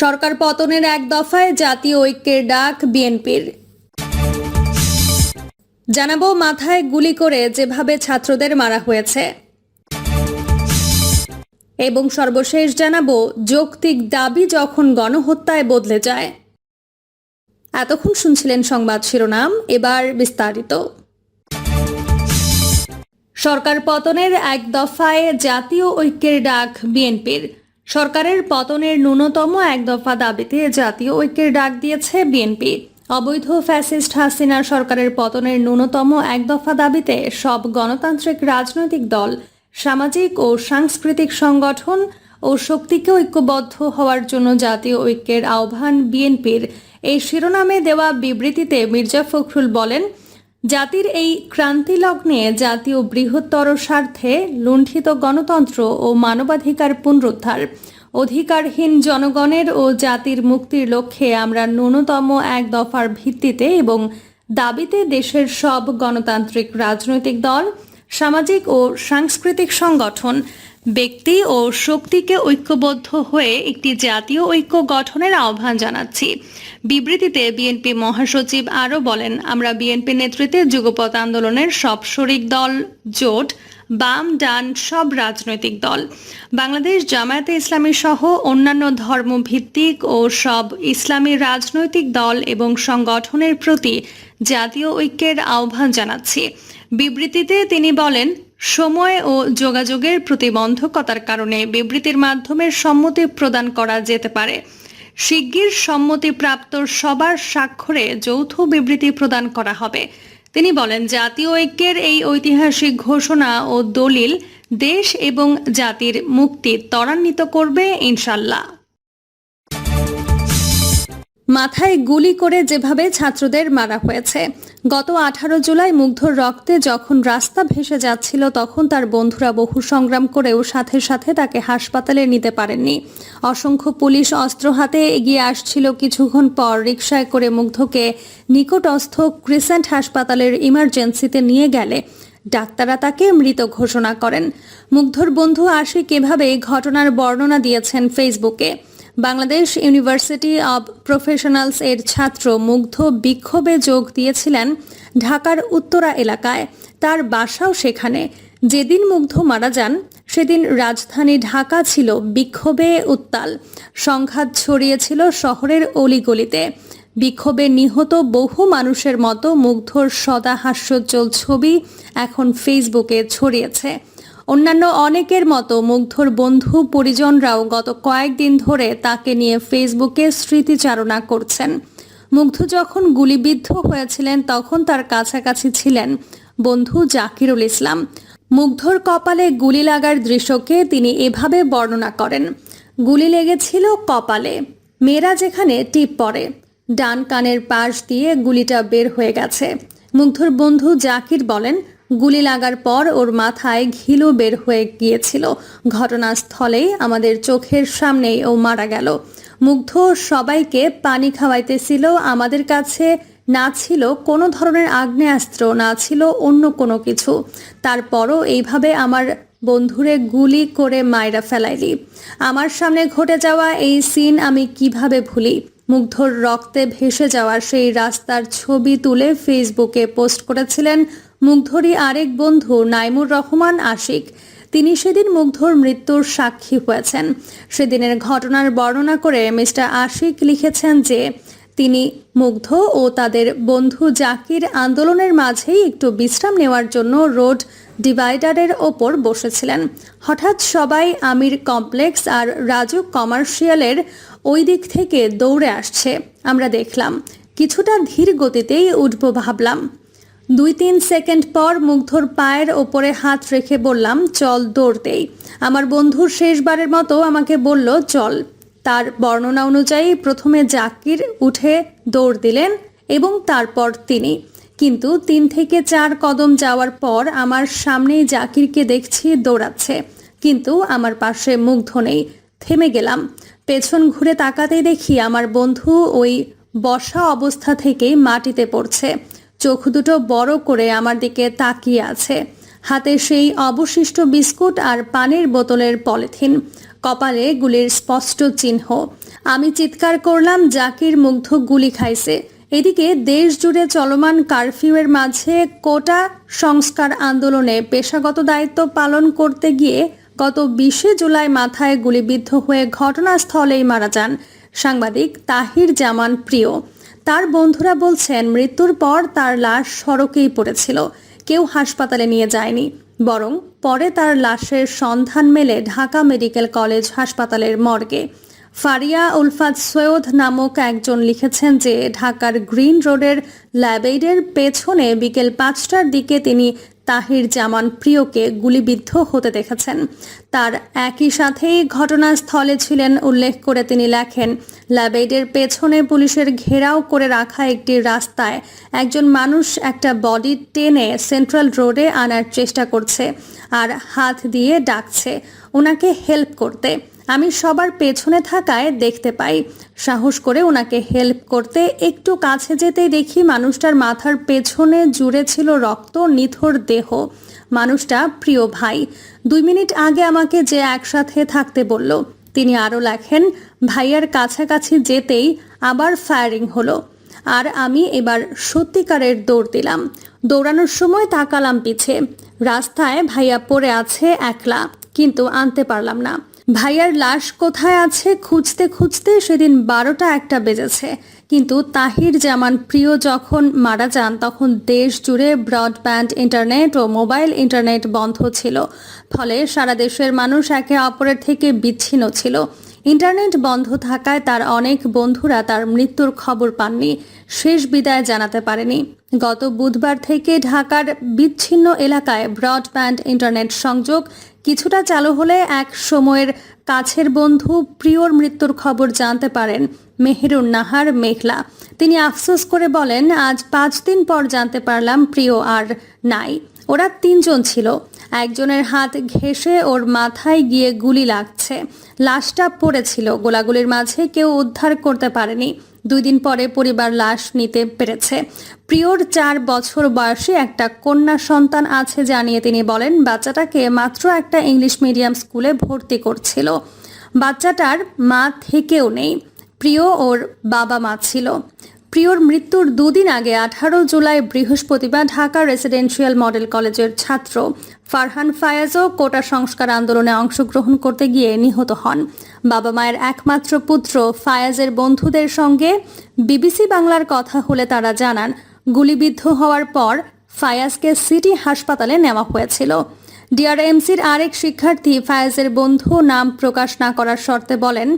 সরকার পতনের এক দফায় জাতীয় ঐক্যের ডাক বিএনপির। জানাব মাথায় গুলি করে যেভাবে ছাত্রদের মারা হয়েছে। এবং সর্বশেষ জানাব যৌক্তিক দাবি যখন গণহত্যায় বদলে যায়। এতক্ষণ শুনছিলেন সংবাদ শিরোনাম, এবার বিস্তারিত। সরকার পতনের এক দফায় জাতীয় ঐক্যের ডাক বিএনপির। সরকারের পতনের ন্যূনতম এক দফা দাবিতে জাতীয় ঐক্যের ডাক দিয়েছে বিএনপি। অবৈধ ফ্যাসিস্ট হাসিনা সরকারের পতনের ন্যূনতম এক দফা দাবিতে সব গণতান্ত্রিক রাজনৈতিক দল, সামাজিক ও সাংস্কৃতিক সংগঠন ও শক্তিকে ঐক্যবদ্ধ হওয়ার জন্য জাতীয় ঐক্যের আহ্বান বিএনপির। এই শিরোনামে দেওয়া বিবৃতিতে মির্জা ফখরুল বলেন জাতির এই ক্রান্তি লগ্নে জাতীয় বৃহত্তর স্বার্থে লুণ্ঠিত গণতন্ত্র ও মানবাধিকার পুনরুদ্ধার। অধিকারহীন জনগণের ও জাতির মুক্তির লক্ষ্যে আমরা ন্যূনতম এক দফার ভিত্তিতে এবং দাবিতে দেশের সব গণতান্ত্রিক রাজনৈতিক দল, সামাজিক ও সাংস্কৃতিক সংগঠন, ব্যক্তি ও শক্তিকে ঐক্যবদ্ধ হয়ে একটি জাতীয় ঐক্য গঠনের আহ্বান জানাচ্ছি। বিবৃতিতে বিএনপি মহাসচিব আরও বলেন, আমরা বিএনপি নেতৃত্বে যুগপৎ আন্দোলনের সব শরিক দল, জোট, বাম, ডান, সব রাজনৈতিক দল, বাংলাদেশ জামায়াতে ইসলামী সহ অন্যান্য ধর্মভিত্তিক ও সব ইসলামী রাজনৈতিক দল এবং সংগঠনের প্রতি জাতীয় ঐক্যের আহ্বান জানাচ্ছি। বিবৃতিতে তিনি বলেন, সময় ও যোগাযোগের প্রতিবন্ধকতার কারণে বিবৃতির মাধ্যমে সম্মতি প্রদান করা যেতে পারে। শিগগির সম্মতিপ্রাপ্ত সবার স্বাক্ষরে যৌথ বিবৃতি প্রদান করা হবে। তিনি বলেন, জাতীয় ঐক্যের এই ঐতিহাসিক ঘোষণা ও দলিল দেশ এবং জাতির মুক্তি ত্বরান্বিত করবে ইনশাল্লাহ মাথায় গুলি করে যেভাবে ছাত্রদের মারা হয়েছে গত আঠারো জুলাই মুগ্ধর রক্তে যখন রাস্তা ভেসে যাচ্ছিল, তখন তার বন্ধুরা বহু সংগ্রাম করেও সাথে সাথে তাকে হাসপাতালে নিতে পারেননি। অসংখ্য পুলিশ অস্ত্র হাতে এগিয়ে আসছিল। কিছুক্ষণ পর রিকশায় করে মুগ্ধকে নিকটস্থ ক্রিসেন্ট হাসপাতালের ইমার্জেন্সিতে নিয়ে গেলে ডাক্তাররা তাকে মৃত ঘোষণা করেন। মুগ্ধর বন্ধু আশিক এভাবে ঘটনার বর্ণনা দিয়েছেন ফেসবুকে। বাংলাদেশ ইউনিভার্সিটি অব প্রফেশনালস এর ছাত্র মুগ্ধ বিক্ষোভে যোগ দিয়েছিলেন ঢাকার উত্তরা এলাকায়। তার বাসাও সেখানে। যেদিন মুগ্ধ মারা যান, সেদিন রাজধানী ঢাকা ছিল বিক্ষোভে উত্তাল। সংঘাত ছড়িয়েছিল শহরের অলিগলিতে। বিক্ষোভে নিহত বহু মানুষের মতো মুগ্ধর সদা হাস্যোজ্জ্বল ছবি এখন ফেসবুকে ছড়িয়েছে। অন্যান্য অনেকের মতো মুগ্ধর বন্ধু পরিজনরাও গত কয়েকদিন ধরে তাকে নিয়ে ফেসবুকে স্মৃতিচারণা করছেন। মুগ্ধ যখন গুলিবিদ্ধ হয়েছিলেন, তখন তার কাছাকাছি ছিলেন বন্ধু জাকিরুল ইসলাম। মুগ্ধর কপালে গুলি লাগার দৃশ্যকে তিনি এভাবে বর্ণনা করেন, গুলি লেগেছিল কপালে, মেয়েরা যেখানে টিপ পড়ে, ডান কানের পাশ দিয়ে গুলিটা বের হয়ে গেছে। মুগ্ধর বন্ধু জাকির বলেন গুলি লাগার পর ওর মাথায় ঘিলু বের হয়ে গিয়েছিল। ঘটনাস্থলেই আমাদের চোখের সামনেই ও মারা গেল। মুগ্ধ সবাইকে পানি খাওয়াইতেছিল। আমাদের কাছে না ছিল কোনো ধরনের আগ্নেয়াস্ত্র, না ছিল অন্য কোনো কিছু। তারপরও এইভাবে আমার বন্ধুরে গুলি করে মায়েরা ফেলাইলি। আমার সামনে ঘটে যাওয়া এই সিন আমি কীভাবে ভুলি? মুগ্ধর রক্তে ভেসে যাওয়া সেই রাস্তার ছবি তুলে ফেসবুকে পোস্ট করেছিলেন মুগ্ধরই আরেক বন্ধু নাইমুর রহমান আশিক। তিনি সেদিন মুগ্ধর মৃত্যুর সাক্ষী হয়েছেন। সেদিনের ঘটনার বর্ণনা করে মিস্টার আশিক লিখেছেন যে, তিনি মুগ্ধ ও তাদের বন্ধু জাকির আন্দোলনের মাঝেই একটু বিশ্রাম নেওয়ার জন্য রোড ডিভাইডারের ওপর বসেছিলেন। হঠাৎ সবাই আমির কমপ্লেক্স আর রাজু কমার্শিয়ালের ওই দিক থেকে দৌড়ে আসছে। আমরা দেখলাম, কিছুটা ধীর গতিতেই উঠব ভাবলাম। দুই তিন সেকেন্ড পর মুগ্ধর পায়ের ওপরে হাত রেখে বললাম, চল দৌড়তেই আমার বন্ধুর শেষবারের মতো আমাকে বলল, চল। তার বর্ণনা অনুযায়ী প্রথমে জাকির উঠে দৌড় দিলেন এবং তারপর তিনি। কিন্তু তিন থেকে চার কদম যাওয়ার পর আমার সামনেই জাকিরকে দেখছি দৌড়াচ্ছে। কিন্তু আমার পাশে মুগ্ধ নেই। থেমে গেলাম। পেছন ঘুরে তাকাতেই দেখি আমার বন্ধু ওই বসা অবস্থা থেকেই মাটিতে পড়ছে। চোখ দুটো বড় করে আমার দিকে তাকিয়ে আছে। হাতে সেই অবশিষ্ট বিস্কুট আর পানির বোতলের পলিথিন। কপালে গুলির স্পষ্ট চিহ্ন। আমি চিৎকার করলাম, জাকির মুগ্ধ গুলি খাইছে। এদিকে দেশ জুড়ে চলমান কারফিউয়ের মাঝে কোটা সংস্কার আন্দোলনে পেশাগত দায়িত্ব পালন করতে গিয়ে গত বিশে জুলাই মাথায় গুলিবিদ্ধ হয়ে ঘটনাস্থলেই মারা যান সাংবাদিক তাহির জামান প্রিয়। তার বন্ধুরা বলছেন, মৃত্যুর পর তার লাশ সড়কেই পড়েছিল। কেউ হাসপাতালে নিয়ে যায়নি। বরং পরে তার লাশের সন্ধান মেলে ঢাকা মেডিকেল কলেজ হাসপাতালের মর্গে। ফারিয়া উলফাত সৈয়দ নামক একজন লিখেছেন যে, ঢাকার গ্রিন রোডের ল্যাবেইডের পেছনে বিকেল পাঁচটার দিকে তিনি তাহির জামান প্রিয়কে গুলিবিদ্ধ হতে দেখেছেন। তার একই সাথেই ঘটনাস্থলে ছিলেন উল্লেখ করে তিনি লেখেন ল্যাবেইডের পেছনে পুলিশের ঘেরাও করে রাখা একটি রাস্তায় একজন মানুষ একটা বডি টেনে সেন্ট্রাল রোডে আনার চেষ্টা করছে আর হাত দিয়ে ডাকছে, ওনাকে হেল্প করতে। আমি সবার পেছনে থাকায় দেখতে পাই। সাহস করে ওনাকে হেল্প করতে একটু কাছে যেতেই দেখি মানুষটার মাথার পেছনে জুড়ে ছিল রক্ত, নিথর দেহ। মানুষটা, প্রিয় ভাই, দুই মিনিট আগে আমাকে যে একসাথে থাকতে বলল। তিনি আরও লেখেন, ভাইয়ার কাছাকাছি যেতেই আবার ফায়ারিং হলো। আর আমি এবার সত্যিকারের দৌড় দিলাম। দৌড়ানোর সময় তাকালাম পিছে। রাস্তায় ভাইয়া পড়ে আছে একলা, কিন্তু আনতে পারলাম না। ভাইয়ার লাশ কোথায় আছে খুঁজতে খুঁজতে সেদিন বারোটা একটা বেজেছে। কিন্তু তাহির জামান প্রিয় যখন মারা যান, তখন দেশ জুড়ে ব্রডব্যান্ড ইন্টারনেট ও মোবাইল ইন্টারনেট বন্ধ ছিল। ফলে সারা দেশের মানুষ একে অপরের থেকে বিচ্ছিন্ন ছিল। ইন্টারনেট বন্ধ থাকায় তার অনেক বন্ধুরা তার মৃত্যুর খবর পাননি। শেষ বিদায় জানাতে পারেনি। গত বুধবার থেকে ঢাকার বিচ্ছিন্ন এলাকায় ব্রডব্যান্ড ইন্টারনেট সংযোগ কিছুটা চালু হলে এক সময়ের কাছের বন্ধু প্রিয়র মৃত্যুর খবর জানতে পারেন মেহেরুন নাহার মেঘলা। তিনি আফসোস করে বলেন, আজ পাঁচ দিন পর জানতে পারলাম প্রিয় আর নাই। ওরা তিনজন ছিল। একজনের হাত ঘেঁষে ওর মাথায় গিয়ে গুলি লাগছে। লাশটা পড়েছিল। গোলাগুলির মাঝে কেউ উদ্ধার করতে পারেনি। দুই দিন পরে পরিবার লাশ নিতে পেরেছে। প্রিয়র চার বছর বয়সী একটা কন্যা সন্তান আছে জানিয়ে তিনি বলেন, বাচ্চাটাকে মাত্র একটা ইংলিশ মিডিয়াম স্কুলে ভর্তি করছিল। বাচ্চাটার মা থেকেও নেই। প্রিয় ওর বাবা মা ছিল। প্রিয়র মৃত্যুর দুদিন আগে আঠারো জুলাই বৃহস্পতিবার ঢাকা রেসিডেন্সিয়াল মডেল কলেজের ছাত্র ফারহান ফায়াজও কোটা সংস্কার আন্দোলনে অংশগ্রহণ করতে গিয়ে নিহত হন। বাবা মায়ের একমাত্র পুত্র ফায়াজের বন্ধুদের সঙ্গে বিবিসি বাংলার কথা হলে তারা জানান, গুলিবিদ্ধ হওয়ার পর ফায়াজকে সিটি হাসপাতালে নেওয়া হয়েছিল। ডিআরএমসির আরেক শিক্ষার্থী ফায়াজের বন্ধু নাম প্রকাশ না করার শর্তে বলেন,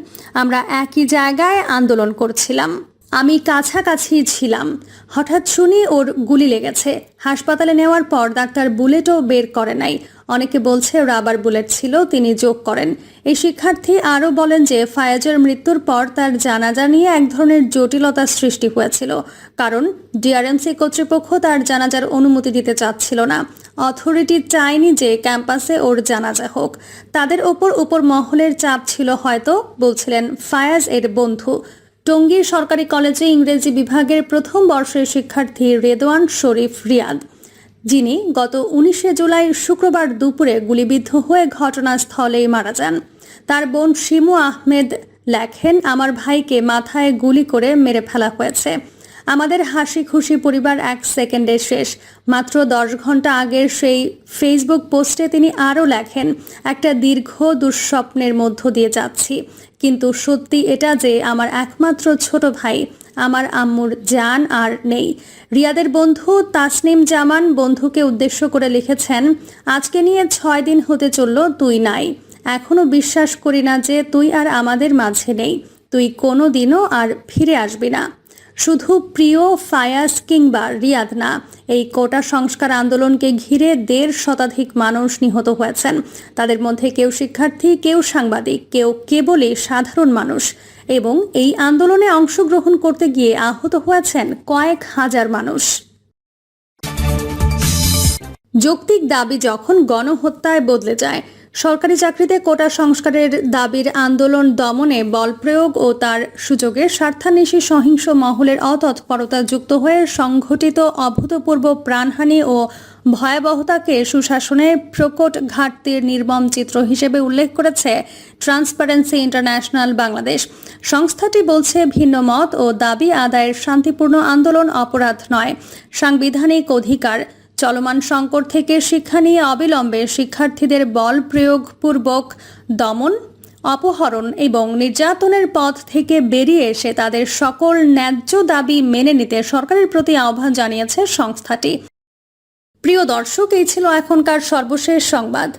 আমরা একই জায়গায় আন্দোলন করছিলাম। আমি কাছাকাছি ছিলাম। হঠাৎ শুনি ওর গুলি লেগেছে। হাসপাতালে নেওয়ার পর ডাক্তার বুলেটও বের করে নাই। অনেকে বলছে রাবার বুলেট ছিল, তিনি যোগ করেন। এই শিক্ষার্থী আরও বলেন যে ফায়াজের মৃত্যুর পর তার জানাজা নিয়ে এক ধরনের জটিলতার সৃষ্টি হয়েছিল। কারণ ডিআরএমসি কর্তৃপক্ষ তার জানাজার অনুমতি দিতে চাচ্ছিল না। অথরিটি চায়নি যে ক্যাম্পাসে ওর জানাজা হোক। তাদের ওপর উপর মহলের চাপ ছিল হয়তো, বলছিলেন ফায়াজ এর বন্ধু। টঙ্গীর সরকারি কলেজে ইংরেজি বিভাগের প্রথম বর্ষের শিক্ষার্থী রেদওয়ান শরীফ রিয়াদ, যিনি গত উনিশে জুলাই শুক্রবার দুপুরে গুলিবিদ্ধ হয়ে ঘটনাস্থলেই মারা যান। তার বোন শিমু আহমেদ লেখেন, আমার ভাইকে মাথায় গুলি করে মেরে ফেলা হয়েছে। আমাদের হাসি খুশি পরিবার এক সেকেন্ডে শেষ। মাত্র দশ ঘণ্টা আগের সেই ফেসবুক পোস্টে তিনি আরও লেখেন, একটা দীর্ঘ দুঃস্বপ্নের মধ্য দিয়ে যাচ্ছি। কিন্তু সত্যি এটা যে আমার একমাত্র ছোট ভাই, আমার আম্মুর জান আর নেই। রিয়াদের বন্ধু তাসনিম জামান বন্ধুকে উদ্দেশ্য করে লিখেছেন, আজকে নিয়ে ছয় দিন হতে চলল, তুই নাই। এখনও বিশ্বাস করি না যে তুই আর আমাদের মাঝে নেই। তুই কোনো দিনও আর ফিরে আসবি না। শুধু প্রিয় ফায়াজ কিংবা রিয়াদ না, এই কোটা সংস্কার আন্দোলনকে ঘিরে দেড় শতাধিক মানুষ নিহত হয়েছেন। তাদের মধ্যে কেউ শিক্ষার্থী, কেউ সাংবাদিক, কেউ কেবলই সাধারণ মানুষ। এবং এই আন্দোলনে অংশগ্রহণ করতে গিয়ে আহত হয়েছেন কয়েক হাজার মানুষ। যৌক্তিক দাবি যখন গণহত্যায় বদলে যায় সরকারি চাকরিতে কোটা সংস্কারের দাবির আন্দোলন দমনে বল প্রয়োগ ও তার সুযোগে স্বার্থান্বেষী সহিংস মহলের অতৎপরতা যুক্ত হয়ে সংঘটিত অভূতপূর্ব প্রাণহানি ও ভয়াবহতাকে সুশাসনে প্রকট ঘাটতির নির্মম চিত্র হিসেবে উল্লেখ করেছে ট্রান্সপারেন্সি ইন্টারন্যাশনাল বাংলাদেশ। সংস্থাটি বলছে, ভিন্ন মত ও দাবি আদায়ের শান্তিপূর্ণ আন্দোলন অপরাধ নয়, সাংবিধানিক অধিকার চলমান সংকট থেকে শিক্ষা নিয়ে অবিলম্বে শিক্ষার্থীদের বল প্রয়োগপূর্বক দমন, অপহরণ এবং নির্যাতনের পথ থেকে বেরিয়ে এসে তাদের সকল ন্যায্য দাবি মেনে নিতে সরকারের প্রতি আহ্বান জানিয়েছে সংস্থাটি। প্রিয় দর্শক, এই ছিল এখনকার সর্বশেষ সংবাদ।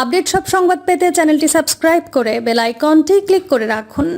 আপডেট সব সংবাদ পেতে চ্যানেলটি সাবস্ক্রাইব করে বেল আইকনটি ক্লিক করে রাখুন।